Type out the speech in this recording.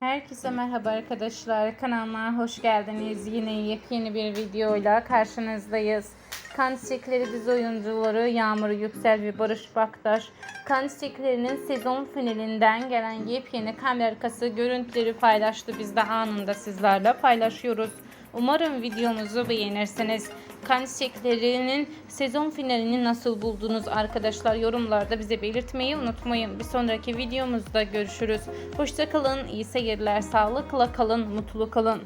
Herkese merhaba arkadaşlar. Kanalıma hoş geldiniz. Yine yepyeni bir videoyla karşınızdayız. Kan Çiçekleri dizi oyuncuları Yağmur Yüksel ve Barış Baktaş, Kan Çiçekleri'nin sezon finalinden gelen yepyeni kamera arkası görüntüleri paylaştı. Biz de anında sizlerle paylaşıyoruz. Umarım videomuzu beğenirsiniz. Kan Çiçekleri'nin sezon finalini nasıl buldunuz arkadaşlar? Yorumlarda bize belirtmeyi unutmayın. Bir sonraki videomuzda görüşürüz. Hoşçakalın, iyi seyirler, sağlıkla kalın, mutlu kalın.